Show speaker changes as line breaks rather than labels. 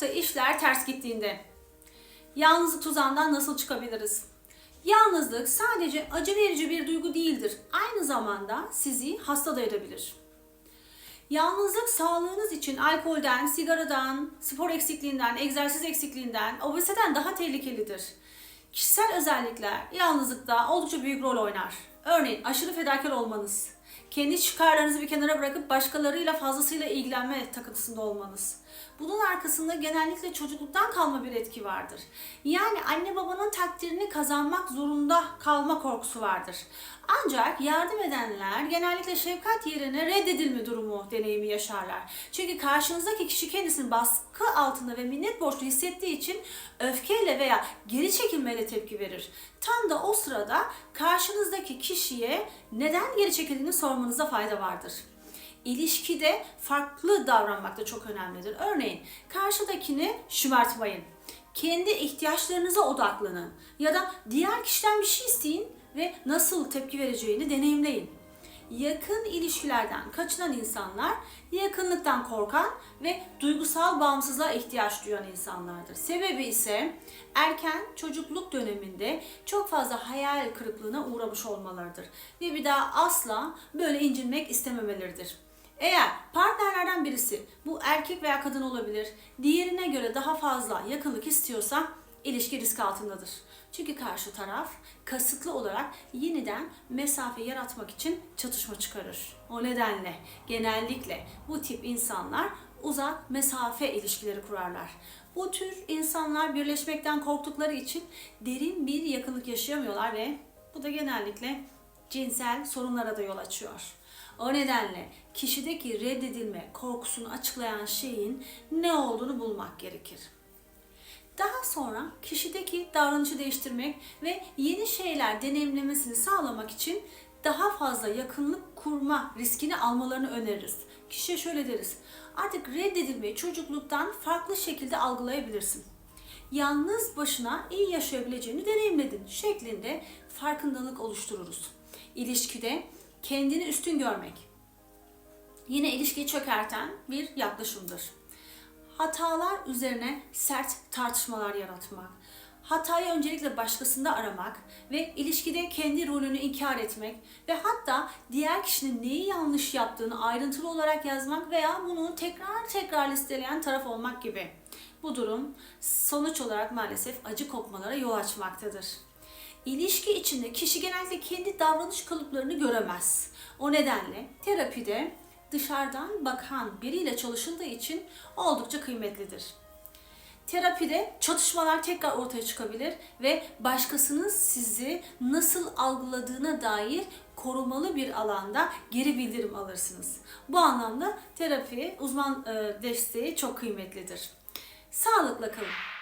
aşkta işler ters gittiğinde yalnızlık tuzağından nasıl çıkabiliriz? Yalnızlık sadece acı verici bir duygu değildir. Aynı zamanda sizi hasta da edebilir. Yalnızlık sağlığınız için alkolden, sigaradan, spor eksikliğinden, egzersiz eksikliğinden, obeziteden daha tehlikelidir. Kişisel özellikler yalnızlıkta oldukça büyük rol oynar. Örneğin aşırı fedakar olmanız, kendi çıkarlarınızı bir kenara bırakıp başkalarıyla fazlasıyla ilgilenme takıntısında olmanız. Bunun arkasında genellikle çocukluktan kalma bir etki vardır. Yani anne babanın takdirini kazanmak zorunda kalma korkusu vardır. Ancak yardım edenler genellikle şefkat yerine reddedilme durumu deneyimi yaşarlar. Çünkü karşınızdaki kişi kendisini baskı altında ve minnet borçlu hissettiği için öfkeyle veya geri çekilmeyle tepki verir. Tam da o sırada karşınızdaki kişiye neden geri çekildiğini sormanıza fayda vardır. İlişkide farklı davranmak da çok önemlidir. Örneğin karşıdakini şımartmayın. Kendi ihtiyaçlarınıza odaklanın. Ya da diğer kişiden bir şey isteyin ve nasıl tepki vereceğini deneyimleyin. Yakın ilişkilerden kaçınan insanlar yakınlıktan korkan ve duygusal bağımsızlığa ihtiyaç duyan insanlardır. Sebebi ise erken çocukluk döneminde çok fazla hayal kırıklığına uğramış olmalarıdır ve bir daha asla böyle incinmek istememeleridir. Eğer partnerlerden birisi bu erkek veya kadın olabilir, diğerine göre daha fazla yakınlık istiyorsa ilişki risk altındadır. Çünkü karşı taraf kasıtlı olarak yeniden mesafe yaratmak için çatışma çıkarır. O nedenle genellikle bu tip insanlar uzak mesafe ilişkileri kurarlar. Bu tür insanlar birleşmekten korktukları için derin bir yakınlık yaşayamıyorlar ve bu da genellikle cinsel sorunlara da yol açıyor. O nedenle kişideki reddedilme korkusunu açıklayan şeyin ne olduğunu bulmak gerekir. Daha sonra kişideki davranışı değiştirmek ve yeni şeyler deneyimlemesini sağlamak için daha fazla yakınlık kurma riskini almalarını öneririz. Kişiye şöyle deriz. Artık reddedilmeyi çocukluktan farklı şekilde algılayabilirsin. Yalnız başına iyi yaşayabileceğini deneyimledin şeklinde farkındalık oluştururuz. İlişkide kendini üstün görmek yine ilişkiyi çökerten bir yaklaşımdır hatalar üzerine sert tartışmalar yaratmak, hatayı öncelikle başkasında aramak ve ilişkide kendi rolünü inkar etmek ve hatta diğer kişinin neyi yanlış yaptığını ayrıntılı olarak yazmak veya bunu tekrar tekrar listeleyen taraf olmak gibi. Bu durum sonuç olarak maalesef acı kopmalara yol açmaktadır. İlişki içinde kişi genellikle kendi davranış kalıplarını göremez. O nedenle terapide dışarıdan bakan biriyle çalışıldığı için oldukça kıymetlidir. Terapide çatışmalar tekrar ortaya çıkabilir ve başkasının sizi nasıl algıladığına dair korumalı bir alanda geri bildirim alırsınız. Bu anlamda terapi uzman e, desteği çok kıymetlidir. Sağlıkla kalın.